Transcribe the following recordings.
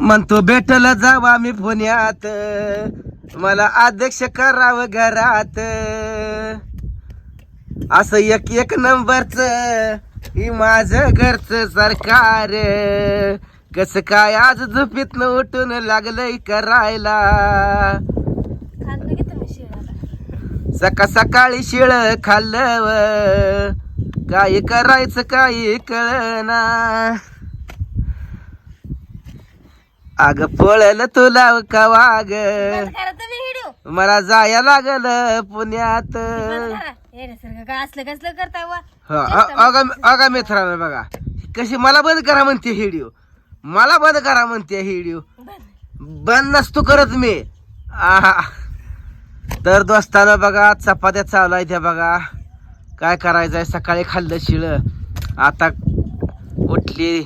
म्हणतो भेटल जावा मी पुण्यात. मला अध्यक्ष करावं घरात. असं एक एक नंबरच ही माझ घरच सरकार. कस काय आज झोपीतनं उठून लागलंय करायला. सका सकाळी शिळ खाल्लं काय करायचं काही कळना. अग पळल तुला का वाग? बंद करा तुम्ही हिडिओ मला जाया लागल पुण्यात. हा, अगा मित्रांनो बघा कशी मला बंद करा म्हणते हिडिओ मला बंद करा म्हणते हिडिओ बंद. नसतो करत मी. आहा. तर दोस्तानं बघा चपात्या चावलाय त्या बघा. काय करायचंय? सकाळी खाल्लं शिळ. आता उठली.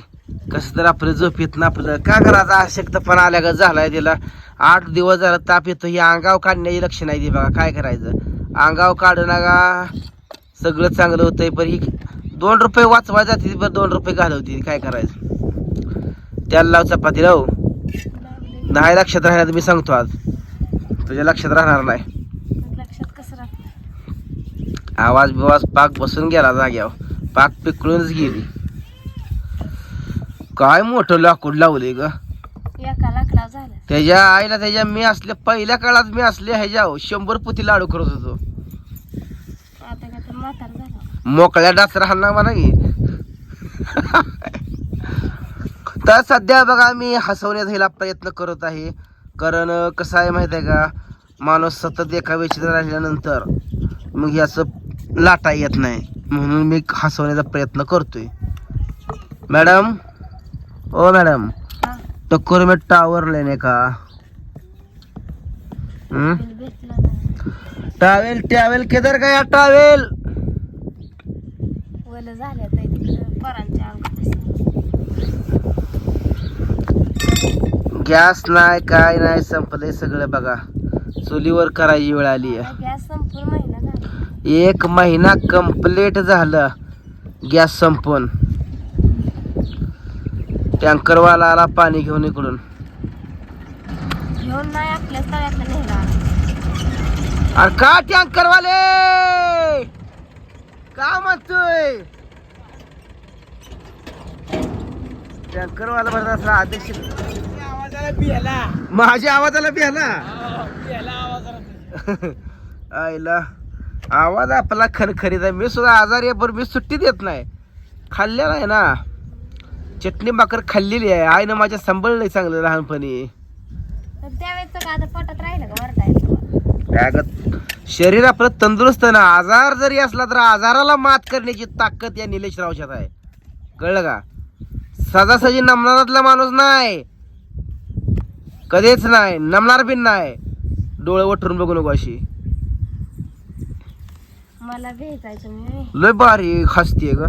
कसं तर आपलं झोपेत ना आपलं. काय करायचं? अशक्तपणा आल्या का झालाय तिला. आठ दिवस झाला ताप येतो ही अंगाव काढण्याची लक्षण आहे ती बघा. काय करायचं? अंगाव काढू नका सगळं चांगलं होतंय. पण ही दोन रुपये वाचवाय जाते पण दोन रुपये घालवते. काय करायचं? त्याला लाव चपाती लाव. नाही लक्षात राहणार मी सांगतो आज. तुझ्या लक्षात राहणार नाही. आवाज बिवाज पाक बसून गेला जाग्यावर. पाक पिकळूनच गेली. काय मोठं लाकूड लावले ग? एका लाकडा झालं. त्याच्या आईला त्याच्या मी असल्या पहिल्या काळात मी असले ह्याच्या शंभर पुती लाडू करत होतो. आता का तर म्हातार झाला. मोकळ्या डास राहणार म्हणा की. तर सध्या बघा मी हसवण्याचा प्रयत्न करत आहे. कारण कसं आहे माहिती आहे का? माणूस सतत एका विचित्र राहिल्यानंतर मग असं लाटा येत नाही. म्हणून मी हसवण्याचा प्रयत्न करतोय. मॅडम ओ मॅडम टक्कर में टावर लेने का? टावेल टावेल किधर गया टावेल पोरांच्या अंगात गॅस नाही काय नाही संपलंय सगळं बघा. चुलीवर करायची वेळ आली आहे. एक महिना कंप्लीट झालं. गॅस संपून. टँकरवाला आला पाणी घेऊन इकडून. घेऊन नाही आपल्या तळ्यातला नेला अरे का टँकरवाले? का म्हणतोय? टँकरवाला भरत असला अध्यक्ष. माझ्या आवाजाला बिहाला आईला आवाज आपला खरखरीत आहे. मी सुद्धा आजारी आहे पण मी सुट्टी देत नाही. खाल्लेला आहे ना. चटणी भाकर खाल्लेली आहे. आईनं माझ्या सांभाळलंय चांगलं लहानपणी. त्यावेळेस का आता पोटात राहिलं का वरता येतो काय ग- शरीर आपलं तंदुरुस्त आहे ना. आजार जरी असला तर आजाराला मात करण्याची ताकद या निलेश रावशात आहे. कळलं का? सजासजी नमनारातला माणूस नाही. कधीच नाही. नमणार बी नाही. डोळे वठरून बघू नको अशी. मला भेटायचं मी लय भारी हसतीये ग.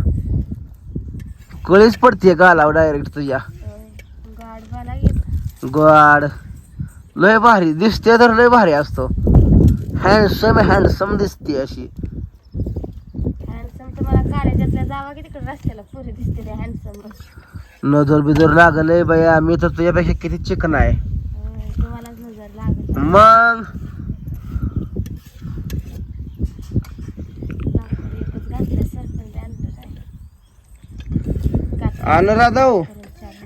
कळीच पडतीये गालाव डायरेक्ट तुझ्या? गोड. लय भारी. दिसते तर लय भारी असतो. हँडसम हँडसम दिसते अशी. नजर बिजर लागलंय बया. मी तर तुझ्यापेक्षा किती चिकन आहे. मग लाकूड एकच घातलं सरपंच आणलं काय हो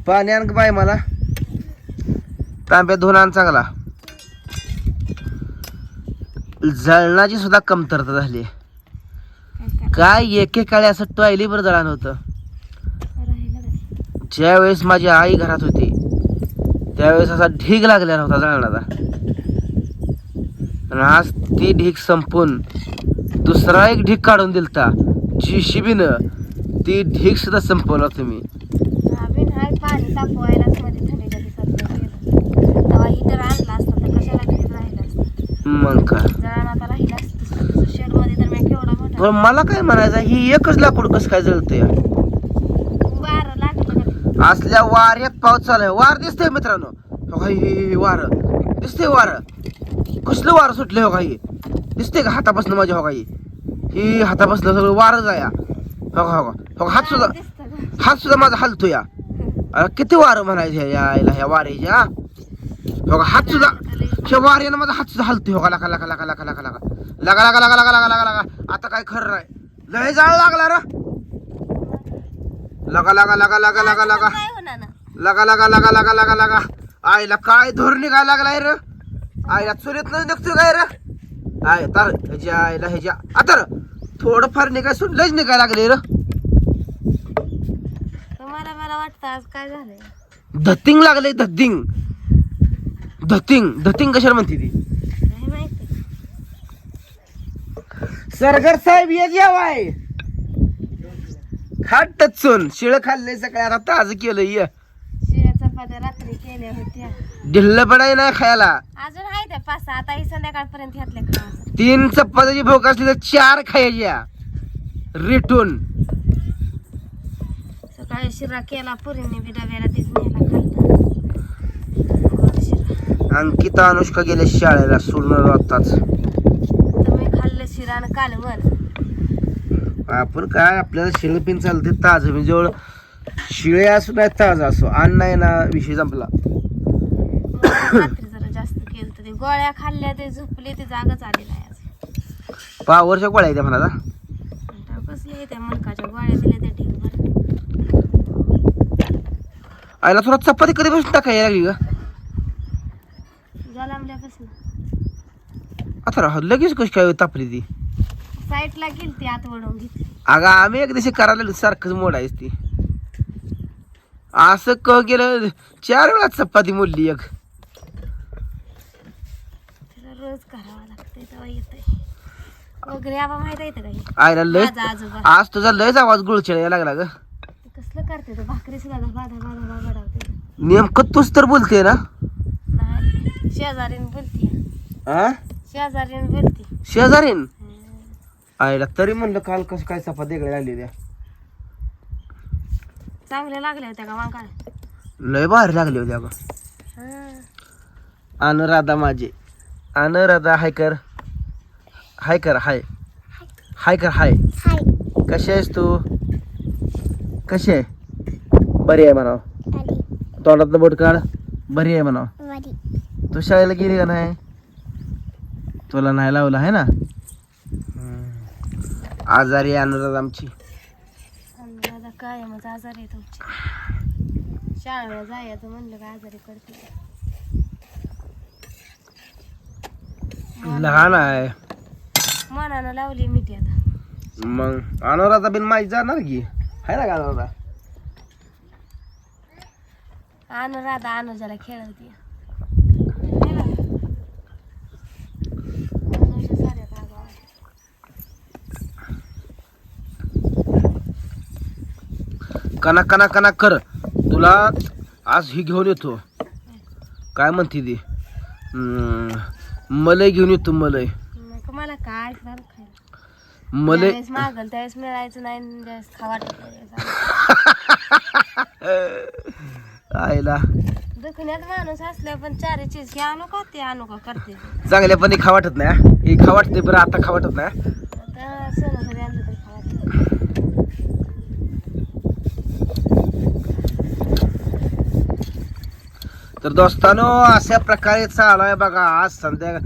पाणी आण बाय मला. तांब्या धुवून आण चांगला. जळणाची सुद्धा कमतरता झाली काय एकेकाळी असं टॉयलीवर जळण होतं. ज्यावेळेस माझी आई घरात होती त्यावेळेस असा ढीग लागलेला होता जळणाचा. आज ती ढीग संपून दुसरा एक ढीग काढून दिलता जीशिबीनं. ती ढीग सुद्धा संपवला तुम्ही. पाणी तापवायलाच मध्ये थंडीच्या दिवसात गेलो. तेव्हा हिटर आणला असता तर कशाला घरी राहिलं असतं? मग का जळण आता राहिलं असतं. शेडमध्ये तर मी केवढा मोठा. पण मला काय म्हणायचं ही एकच लाकूड कसं काय जळतं या वारं लागलं का असल्या वाऱ्यात पाऊस चालू आहे वार दिसतंय मित्रांनो. हो का हे वार. दिसतंय वार. कसलं वार सुटलंय हो काही दिसतंय का हातापासून माझ्या हो काही ही हातापासून सगळं वारच आहे या. हो का हो का? हो हात सुद्धा दिसतं हात सुद्धा माझा हलतो या अरे किती वारं म्हणायचे ह्या आईला ह्या वाऱ्याच्या हो का हात सुद्धा ह्या वाऱ्यानं माझा हात सुद्धा हलतोय हो का लका लका लका लका लका लका लगा लगा लगा लगा लगा लगा लगा आता काय खरं नाही लय जाळ लागला रा लगा लगा लगा लगा लगा लगा लगा लगा लगा लगा लगा लगा आईला काय धोर निघायला लागलाय र आईला चुरीत न निघतोय काय र आय तर ह्याच्या आईला ह्याच्या आता र थोडं फार निघाय सुट लयच निघायला लागले र वाटतं आज काय झालंय? धतिंग लागले धतिंग. धतिंग. धतिंग कशाला म्हणते ती? काय माहिती. सरगर साहेब ये जेवाय. खाट टचून. शिळ खाल्ले सकाळी. आता ताज केलं ये. शिळ्या चपात्या रात्री केल्या होत्या. ढिल्ल पडाय नाही खायला. अजून आहे त्या पाच सहा. आता ही संध्याकाळपर्यंत घातल्या खायचं तीन चपात्याची भूक असली तर चार खायच्या. रिटून. सकाळी शिरा केला पुरीने बी डब्याला तीच नेला खाल्ला शिरा. अंकिता अनुष्का गेल्या शाळेला सोडणार आताच तुम्ही खाल्लं शिरा आणि कालवण आपण काय आपल्याला शिळ पिन चालते ताज जवळ शिळे असो नाही ताज असो. अन्न नाही ना विषय संपला. रात्री जरा जास्त केलं ते. गोळ्या खाल्ल्या ते झोपले ते जागच आले नाही आज. पावरच्या गोळ्या आहेत त्या म्हणा आता बसले त्या मुलकाच्या गोळ्या दिल्या त्या ढीगभर आईला थोडा चपाती कधीपासून टाकायला लागली का जलांबल्यापासून आता राह लगेच कशी काय तापली ती? साईडला गेली ती आत वळून घेतली. अगं आम्ही एक दिवशी करायला सारखंच मोडायच ती. असं क गेलं चार वेळा चपाती मोडली एक. तिला रोज करावं लागतंय तेव्हा येतंय. वगैरे आबा माहीत आहे का हे? आईला लय माझा आजोबा. आज तुझा लयच आवाज गुळचेळ यायला लागला ग. भाकरी सुद्धा धबा धबा धबा नेमकं तूच तर बोलते ना. नाही शेजारीन बोलती. आ? शेजारीन बोलती. शेजारीन? आईला तरी म्हणलं काल कसं काय इकडे लागली त्या. चांगल्या लागल्या होत्या का वांकाळ लय भारी लागली होती अगं. अनुराधा माझे. अनुराधा हाय कर. हाय कर हाय. हाय कर हाय. कशी आहेस तू? कशी आहे? बरी आहे म्हणाव. तोंडातलं बोट काढ. बरी आहे म्हणाव. तू शाळेला गेली का नाही? तुला नाही लावलं आहे ना? आजारी आहे अनुराधा आमची. दादा काय मग आजार आहे तुमची. शाळेला जायचं म्हणलं का आजारी पडते. लहान आहे. मनानं लावली मिठी आता. मग अनुराधा बिन माझी जाणार की? आहे ना का अनुराधा अनुराधा अनुजाला खेळवती कना कना कना कर. तुला आज ही घेऊन येतो. काय म्हणते ती? मलई घेऊन येतो मलई. मला काय सांग खायला? मलई ज्यावेळेस मागल त्यावेळेस मिळायचं नाही आणि ज्यावेळेस खा वाटत नाही त्यावेळेस आईला. दुखण्यात माणूस असल्या पण चार चीज की आणू का ते? आणू का करते? चांगल्यापणी खा वाटत नाही हा. खा वाटते बरं आता खा वाटत नाही. आता सण घरी आणलं तरी खा वाटत तर दोस्तानो अशा प्रकारे चालू आहे बघा. आज संध्या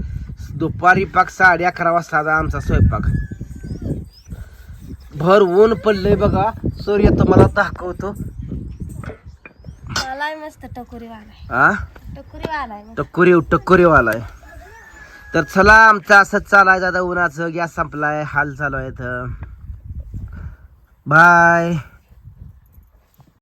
दुपारी पाक साडे अकरा वाजता आमचा स्वयंपाक. भर ऊन पडलंय बघा. सूर्य तुम्हाला दाखवतो आलाय मस्त टकोरी वालाय हा टकोरी वालाय तर चला आमचं असंच चालायचं आता उन्हाचं गॅस संपलाय हाल चालू आहे बाय